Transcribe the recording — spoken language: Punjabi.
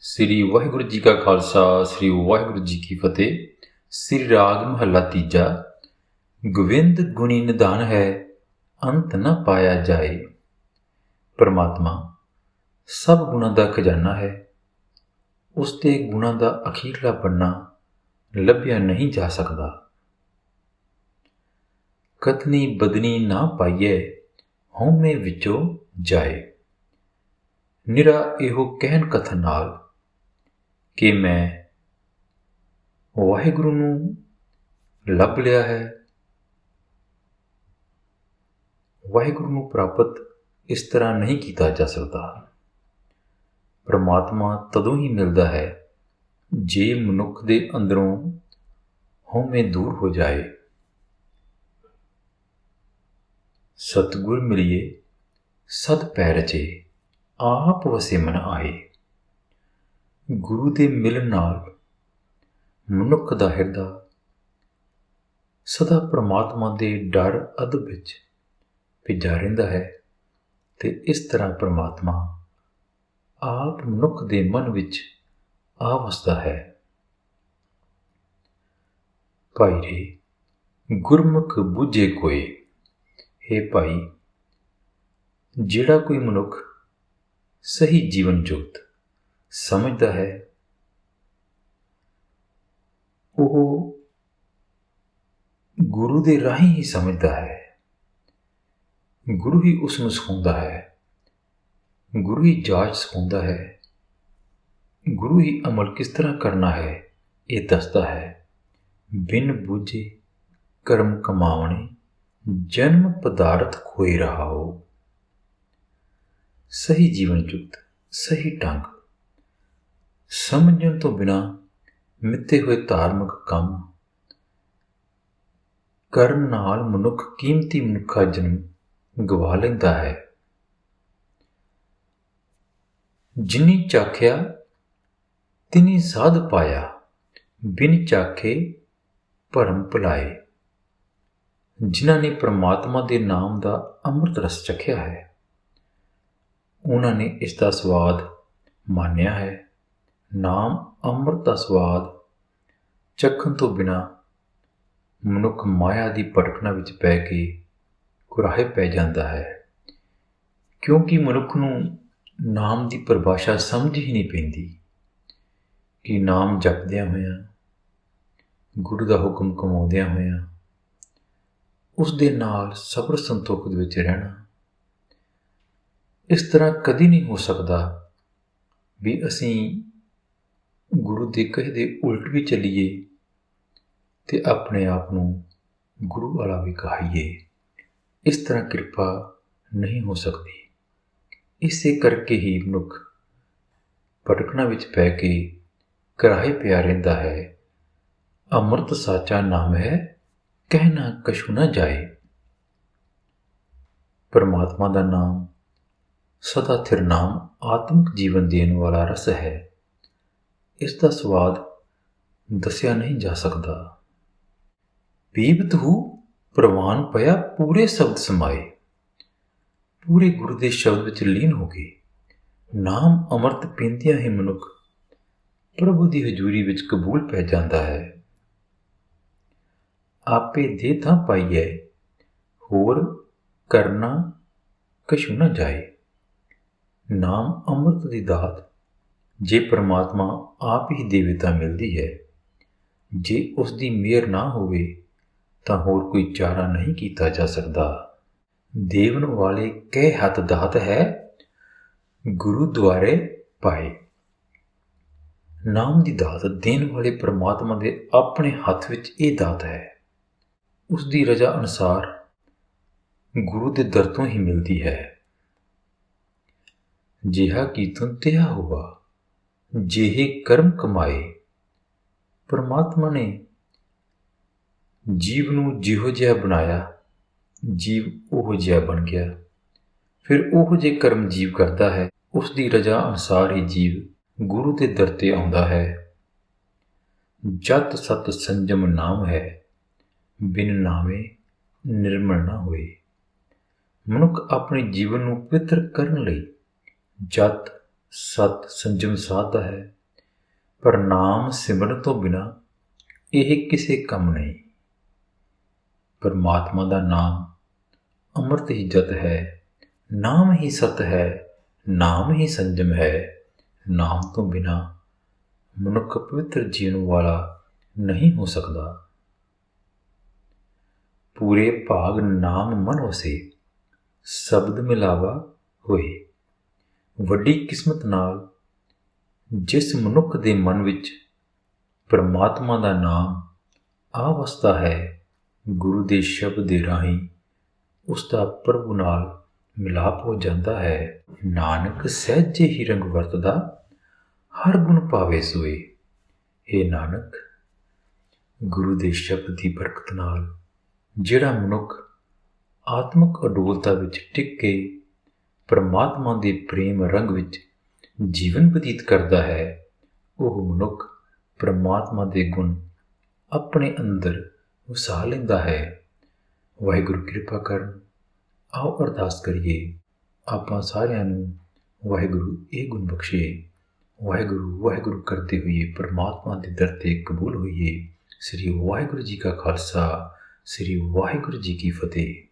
ਸ੍ਰੀ ਵਾਹਿਗੁਰੂ ਜੀ ਕਾ ਖਾਲਸਾ, ਸ੍ਰੀ ਵਾਹਿਗੁਰੂ ਜੀ ਕੀ ਫਤਿਹ। ਸ੍ਰੀ ਰਾਗ ਮਹੱਲਾ ਤੀਜਾ। ਗੋਵਿੰਦ ਗੁਣੀ ਨਿਧਾਨ ਹੈ, ਅੰਤ ਨਾ ਪਾਇਆ ਜਾਏ। ਪਰਮਾਤਮਾ, ਸਭ ਗੁਣਾਂ ਦਾ ਖਜ਼ਾਨਾ ਹੈ। ਉਸ ਦੇ ਗੁਣਾਂ ਦਾ ਅਖੀਰਲਾ ਪੰਨਾ ਲੱਭਿਆ ਨਹੀਂ ਜਾ ਸਕਦਾ। ਕਤਨੀ ਬਦਨੀ ਨਾ ਪਾਈਏ ਹਉਮੈ ਵਿੱਚੋਂ ਜਾਏ। ਨਿਰਾ ਇਹੋ ਕਹਿਣ ਕਥਨ ਨਾਲ ਕਿ ਮੈਂ ਵਾਹਿਗੁਰੂ ਨੂੰ ਲੱਭ ਲਿਆ ਹੈ। ਵਾਹਿਗੁਰੂ ਨੂੰ ਪ੍ਰਾਪਤ ਇਸ ਤਰ੍ਹਾਂ ਨਹੀਂ ਕੀਤਾ ਜਾ ਸਕਦਾ। ਪਰਮਾਤਮਾ ਤਦੋਂ ਹੀ ਮਿਲਦਾ ਹੈ ਜੇ ਮਨੁੱਖ ਦੇ ਅੰਦਰੋਂ ਹਉਮੈ ਦੂਰ ਹੋ ਜਾਏ। ਸਤਿਗੁਰ ਮਿਲਿਏ ਸਦ ਪੈਰ ਰਚੇ ਆਪ ਵਸੇ ਮਨ ਆਏ। ਗੁਰੂ ਦੇ ਮਿਲਣ ਨਾਲ ਮਨੁੱਖ ਦਾ ਹਿਰਦਾ ਸਦਾ ਪ੍ਰਮਾਤਮਾ ਦੇ ਡਰ ਅਦਬ ਵਿੱਚ ਭਿੱਜਾ ਰਹਿੰਦਾ ਹੈ ਤੇ ਇਸ ਤਰ੍ਹਾਂ ਪ੍ਰਮਾਤਮਾ ਆਪ ਮਨੁੱਖ ਦੇ ਮਨ ਵਿੱਚ ਆ ਵਸਦਾ ਹੈ। ਭਾਈ ਰੇ ਗੁਰਮੁਖ ਬੁਝੇ ਕੋਏ हे ਭਾਈ, ਜਿਹੜਾ ਕੋਈ ਮਨੁੱਖ ਸਹੀ ਜੀਵਨ ਜੋਤ ਸਮਝਦਾ ਹੈ। ਉਹ ਗੁਰੂ ਦੇ ਰਾਹੀਂ ਹੀ ਸਮਝਦਾ ਹੈ। ਗੁਰੂ ਹੀ ਉਸ ਨੂੰ ਸਿਖਾਉਂਦਾ ਹੈ। ਗੁਰੂ ਹੀ ਜਾਚ ਸਿਖਾਉਂਦਾ ਹੈ। ਗੁਰੂ ਹੀ ਅਮਲ ਕਿਸ ਤਰ੍ਹਾਂ ਕਰਨਾ ਹੈ, ਇਹ ਦੱਸਦਾ ਹੈ। ਬਿਨ ਬੁਝੇ ਕਰਮ ਕਮਾਵਣੇ, ਜਨਮ ਪਦਾਰਥ ਖੋਏ ਰਹਾਓ। ਸਹੀ ਜੀਵਨ ਜੁਗਤ ਸਹੀ ਢੰਗ ਸਮਝਣ ਤੋਂ ਬਿਨਾ ਮਿੱਤੇ ਹੋਏ ਧਾਰਮਿਕ ਕੰਮ ਕਰਨ ਨਾਲ ਮਨੁੱਖ ਕੀਮਤੀ ਮਨੁੱਖਾ ਜਨਮ ਗਵਾ ਲੈਂਦਾ ਹੈ। ਜਿਨੀ ਚਾਖਿਆ, ਤਿਨੀ ਸਾਧ ਪਾਇਆ, ਬਿਨ ਚਾਖੇ ਭਰਮ ਭੁਲਾਏ। ਜਿਨ੍ਹਾਂ ਨੇ ਪ੍ਰਮਾਤਮਾ ਦੇ ਨਾਮ ਦਾ ਅੰਮ੍ਰਿਤ ਰਸ ਚਖਿਆ ਹੈ ਉਹਨਾਂ ਨੇ ਇਸ ਦਾ ਸਵਾਦ ਮਾਨਿਆ ਹੈ। ਨਾਮ ਅੰਮ੍ਰਿਤ ਦਾ ਸਵਾਦ ਚਖਣ ਤੋਂ ਬਿਨਾ ਮਨੁੱਖ ਮਾਇਆ ਦੀ ਭਟਕਣਾ ਵਿੱਚ ਪੈ ਕੇ ਕੁਰਾਹੇ ਪੈ ਜਾਂਦਾ ਹੈ। ਕਿਉਂਕਿ ਮਨੁੱਖ ਨੂੰ ਨਾਮ ਦੀ ਪਰਿਭਾਸ਼ਾ ਸਮਝ ਹੀ ਨਹੀਂ ਪੈਂਦੀ ਕਿ ਨਾਮ ਜਪਦਿਆਂ ਹੋਇਆਂ, ਗੁਰੂ ਦਾ ਹੁਕਮ ਕਮਾਉਂਦਿਆਂ ਹੋਇਆਂ, ਉਸ ਦੇ ਨਾਲ ਸਬਰ ਸੰਤੋਖ ਦੇ ਵਿੱਚ ਰਹਿਣਾ ਇਸ ਤਰ੍ਹਾਂ ਕਦੀ ਨਹੀਂ ਹੋ ਸਕਦਾ ਵੀ ਅਸੀਂ ਗੁਰੂ ਦੇ ਕਹੇ ਦੇ ਉਲਟ ਵੀ ਚੱਲੀਏ ਤੇ ਆਪਣੇ ਆਪ ਨੂੰ ਗੁਰੂ ਵਾਲਾ ਵੀ ਕਹਾਈਏ। ਇਸ ਤਰ੍ਹਾਂ ਕਿਰਪਾ ਨਹੀਂ ਹੋ ਸਕਦੀ। ਇਸੇ ਕਰਕੇ ਹੀ ਮਨੁੱਖ ਭਟਕਣਾ ਵਿੱਚ ਪੈ ਕੇ ਕਰਾਹੇ ਪਿਆ ਰਹਿੰਦਾ ਹੈ। ਅੰਮ੍ਰਿਤ ਸਾਚਾ ਨਾਮ ਹੈ ਕਹਿਣਾ ਕਛੂ ਨਾ ਜਾਏ। ਪਰਮਾਤਮਾ ਦਾ ਨਾਮ ਸਦਾ ਥਿਰ ਨਾਮ ਆਤਮਿਕ ਜੀਵਨ ਦੇਣ ਵਾਲਾ ਰਸ ਹੈ। ਇਸ ਦਾ ਸਵਾਦ ਦੱਸਿਆ ਨਹੀਂ ਜਾ ਸਕਦਾ। ਬੀਬਤ ਹੂ ਪ੍ਰਵਾਨ ਪਿਆ ਪੂਰੇ ਸ਼ਬਦ ਸਮਾਏ। ਪੂਰੇ ਗੁਰੂ ਦੇ ਸ਼ਬਦ ਵਿੱਚ ਲੀਨ ਹੋ ਗਏ। ਨਾਮ ਅਮਰਤ ਪੀਂਦਿਆਂ ਹੀ ਮਨੁੱਖ ਪ੍ਰਭੂ ਦੀ ਹਜ਼ੂਰੀ ਵਿੱਚ ਕਬੂਲ ਪੈ ਜਾਂਦਾ ਹੈ। ਆਪੇ ਦੇ ਤਾਂ ਪਾਈਏ ਹੋਰ ਕਰਨਾ ਕਛੂ ਨਾ ਜਾਏ। ਨਾਮ ਅੰਮ੍ਰਿਤ ਦੀ ਦਾਤ ਜੇ ਪ੍ਰਮਾਤਮਾ ਆਪ ਹੀ ਦੇਵੇ ਤਾਂ ਮਿਲਦੀ ਹੈ, ਜੇ ਉਸ ਦੀ ਮਿਹਰ ਨਾ ਹੋਵੇ, ਤਾਂ ਹੋਰ ਕੋਈ ਚਾਰਾ ਨਹੀਂ ਕੀਤਾ ਜਾ ਸਕਦਾ। ਦੇਵਨ ਵਾਲੇ ਕਹਿ ਹੱਥ ਦਾਤ ਹੈ ਗੁਰੂ ਦੁਆਰੇ ਪਾਏ। ਨਾਮ ਦੀ ਦਾਤ ਦੇਣ ਵਾਲੇ ਪ੍ਰਮਾਤਮਾ ਦੇ ਆਪਣੇ ਹੱਥ ਵਿੱਚ ਇਹ ਦਾਤ ਹੈ। ਉਸ ਦੀ ਰਜ਼ਾ ਅਨੁਸਾਰ ਗੁਰੂ ਦੇ ਦਰ ਤੋਂ ਹੀ ਮਿਲਦੀ ਹੈ। ਜਿਹਾ ਕੀਤਨ ਤਿਆ ਹੁਆ ਜਿਹੇ ਕਰਮ ਕਮਾਏ, ਪਰਮਾਤਮਾ ਨੇ ਜੀਵ ਨੂੰ ਜਿਹੋ ਜਿਹਾ ਬਣਾਇਆ, ਜੀਵ ਉਹੋ ਜਿਹਾ ਬਣ ਗਿਆ। ਫਿਰ ਉਹ ਜੇ ਕਰਮ ਜੀਵ ਕਰਦਾ ਹੈ ਉਸ ਦੀ ਰਜ਼ਾ ਅਨੁਸਾਰ ਹੀ ਜੀਵ ਗੁਰੂ ਦੇ ਦਰ ਤੇ ਆਉਂਦਾ ਹੈ। ਜਤ ਸਤ ਸੰਜਮ ਨਾਮ ਹੈ, ਬਿਨ ਨਾਵੇਂ ਨਿਰਮਲ ਨਾ ਹੋਏ। ਮਨੁੱਖ ਆਪਣੇ ਜੀਵਨ ਨੂੰ ਪਵਿੱਤਰ ਕਰਨ ਲਈ ਜਤ ਸਤ ਸੰਜਮ ਸਾਧਦਾ ਹੈ, ਪਰ ਨਾਮ ਸਿਮਰਨ ਤੋਂ ਬਿਨਾ ਇਹ ਕਿਸੇ ਕੰਮ ਨਹੀਂ। ਪਰਮਾਤਮਾ ਦਾ ਨਾਮ ਅੰਮ੍ਰਿਤ ਹੀ ਜਤ ਹੈ, ਨਾਮ ਹੀ ਸਤ ਹੈ, ਨਾਮ ਹੀ ਸੰਜਮ ਹੈ। ਨਾਮ ਤੋਂ ਬਿਨਾ ਮਨੁੱਖ ਪਵਿੱਤਰ ਜੀਵਨ ਵਾਲਾ ਨਹੀਂ ਹੋ ਸਕਦਾ। ਪੂਰੇ ਭਾਗ ਨਾਮ ਮਨ ਵਸੇ ਸ਼ਬਦ ਮਿਲਾਵਾ ਹੋਏ। ਵੱਡੀ ਕਿਸਮਤ ਨਾਲ ਜਿਸ ਮਨੁੱਖ ਦੇ ਮਨ ਵਿੱਚ ਪਰਮਾਤਮਾ ਦਾ ਨਾਮ ਆ ਵਸਦਾ ਹੈ, ਗੁਰੂ ਦੇ ਸ਼ਬਦ ਦੇ ਰਾਹੀਂ ਉਸ ਦਾ ਪ੍ਰਭੂ ਨਾਲ ਮਿਲਾਪ ਹੋ ਜਾਂਦਾ ਹੈ। ਨਾਨਕ ਸਹਿਜੇ ਹੀ ਰੰਗ ਵਰਤਦਾ, ਹਰ ਗੁਣ ਪਾਵੇ ਸੋਏ। ਇਹ ਨਾਨਕ, ਗੁਰੂ ਦੇ ਸ਼ਬਦ ਦੀ ਬਰਕਤ ਨਾਲ ਜਿਹੜਾ ਮਨੁੱਖ ਆਤਮਿਕ ਅਡੋਲਤਾ ਵਿੱਚ ਟਿਕ ਕੇ ਪਰਮਾਤਮਾ ਦੇ ਪ੍ਰੇਮ ਰੰਗ ਵਿੱਚ ਜੀਵਨ ਬਤੀਤ ਕਰਦਾ ਹੈ, ਉਹ ਮਨੁੱਖ ਪਰਮਾਤਮਾ ਦੇ ਗੁਣ ਆਪਣੇ ਅੰਦਰ ਵਸਾ ਲੈਂਦਾ ਹੈ। ਵਾਹਿਗੁਰੂ ਕਿਰਪਾ ਕਰਨ। ਆਓ ਅਰਦਾਸ ਕਰੀਏ। ਆਪਾਂ ਸਾਰਿਆਂ ਨੂੰ ਵਾਹਿਗੁਰੂ ਇਹ ਗੁਣ ਬਖਸ਼ੇ। ਵਾਹਿਗੁਰੂ ਵਾਹਿਗੁਰੂ ਕਰਦੇ ਹੋਈਏ, ਪਰਮਾਤਮਾ ਦੇ ਦਰ ਤੇ ਕਬੂਲ ਹੋਈਏ। ਸ੍ਰੀ ਵਾਹਿਗੁਰੂ ਜੀ ਕਾ ਖਾਲਸਾ, ਸ੍ਰੀ ਵਾਹਿਗੁਰੂ ਜੀ ਕੀ ਫਤਿਹ।